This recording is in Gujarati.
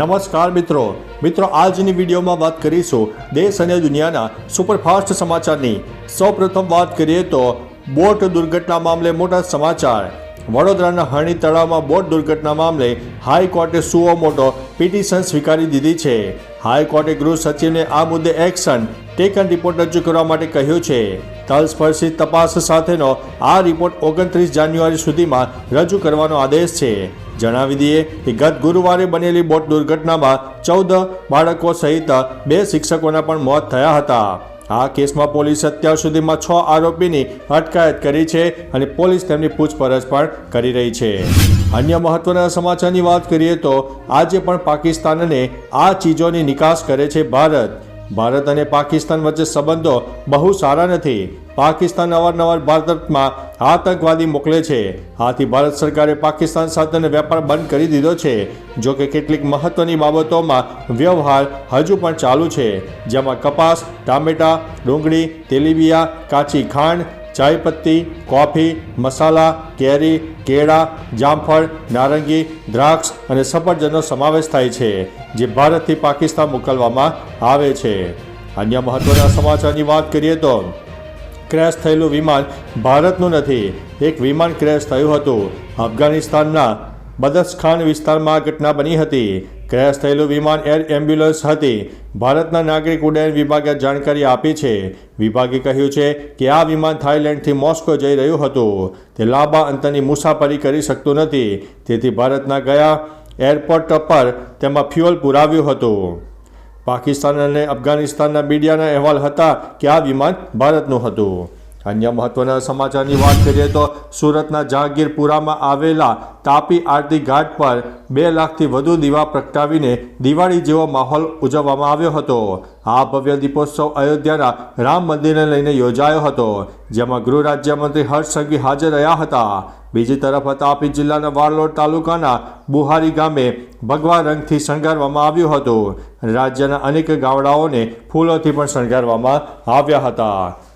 નમસ્કાર મિત્રો. મિત્રો, આજની વિડીયોમાં વાત કરીશું દેશ અને દુનિયાના સુપરફાસ્ટ સમાચારની. સૌપ્રથમ વાત કરીએ તો બોટ દુર્ઘટના મામલે મોટા સમાચાર. વડોદરાના હરણી તળાવમાં બોટ દુર્ઘટના મામલે હાઈકોર્ટે સુઓ મોટો પિટિશન સ્વીકારી દીધી છે. હાઈકોર્ટે ગૃહ સચિવને આ મુદ્દે એક્શન ટેકન રિપોર્ટ રજૂ કરવા માટે કહ્યું છે. તલસ્પર્શી તપાસ સાથેનો આ રિપોર્ટ ઓગણત્રીસ જાન્યુઆરી સુધીમાં રજૂ કરવાનો આદેશ છે. જણાવી દઈએ કે ગત ગુરુવારે બનેલી બોટ દુર્ઘટનામાં ચૌદ બાળકો સહિત બે શિક્ષકોના પણ મોત થયા હતા. આ કેસમાં પોલીસે અત્યાર સુધીમાં છ આરોપીની અટકાયત કરી છે અને પોલીસ તેમની પૂછપરછ પણ કરી રહી છે. અન્ય મહત્વના સમાચારની વાત કરીએ તો આજે પણ પાકિસ્તાનને આ ચીજોની નિકાસ કરે છે ભારત. ભારત અને પાકિસ્તાન વચ્ચે સંબંધો બહુ સારા નથી. પાકિસ્તાન અવારનવાર ભારતમાં આતંકવાદી મોકલે છે. આથી ભારત સરકારે પાકિસ્તાન સાથેનો વેપાર બંધ કરી દીધો છે, જો કે કેટલીક મહત્વની બાબતોમાં વ્યવહાર હજુ પણ ચાલુ છે, જેમાં કપાસ, ટામેટા, ડુંગળી, તેલીબિયા, કાચી ખાંડ ચાયપત્તી, કોફી, મસાલા, કેરી, કેળા, જામફળ, નારંગી, દ્રાક્ષ અને સફરજનનો સમાવેશ થાય છે, જે ભારતથી પાકિસ્તાન મોકલવામાં આવે છે. અન્ય મહત્વના સમાચારની વાત કરીએ તો, ક્રેશ થયેલું વિમાન ભારતનું નથી, એક વિમાન ક્રેશ થયું હતું. અફઘાનિસ્તાનના બદસખાન વિસ્તારમાં ઘટના બની હતી. ક્રેશ થયેલું વિમાન એર એમ્બ્યુલન્સ હતી. ભારતના નાગરિક ઉડ્ડયન વિભાગે જાણકારી આપી છે. વિભાગે કહ્યું છે કે આ વિમાન થાઇલેન્ડથી મોસ્કો જઈ રહ્યું હતું. તે લાંબા અંતરની મુસાફરી કરી શકતું નથી. તેથી ભારતના ગયા એરપોર્ટ પર તેમાં ફ્યુઅલ પુરાવ્યું હતું. પાકિસ્તાન અને અફઘાનિસ્તાનના મીડિયાના અહેવાલ હતા કે આ વિમાન ભારતનું હતું. અન્ય મહત્વના સમાચારની વાત કરીએ તો સુરતના જહાંગીરપુરામાં આવેલા તાપી આરતી ઘાટ પર બે લાખથી વધુ દીવા પ્રગટાવીને દિવાળી જેવો માહોલ ઉજવવામાં આવ્યો હતો. આ ભવ્ય દીપોત્સવ અયોધ્યાના રામ મંદિરને લઈને યોજાયો હતો, જેમાં ગૃહ રાજ્યમંત્રી હર્ષ સંઘવી હાજર રહ્યા હતા. બીજી તરફ તાપી જિલ્લાના વાલોડ તાલુકાના બુહારી ગામે ભગવા રંગથી શણગારવામાં આવ્યું હતું. રાજ્યના અનેક ગામડાઓને ફૂલોથી પણ શણગારવામાં આવ્યા હતા.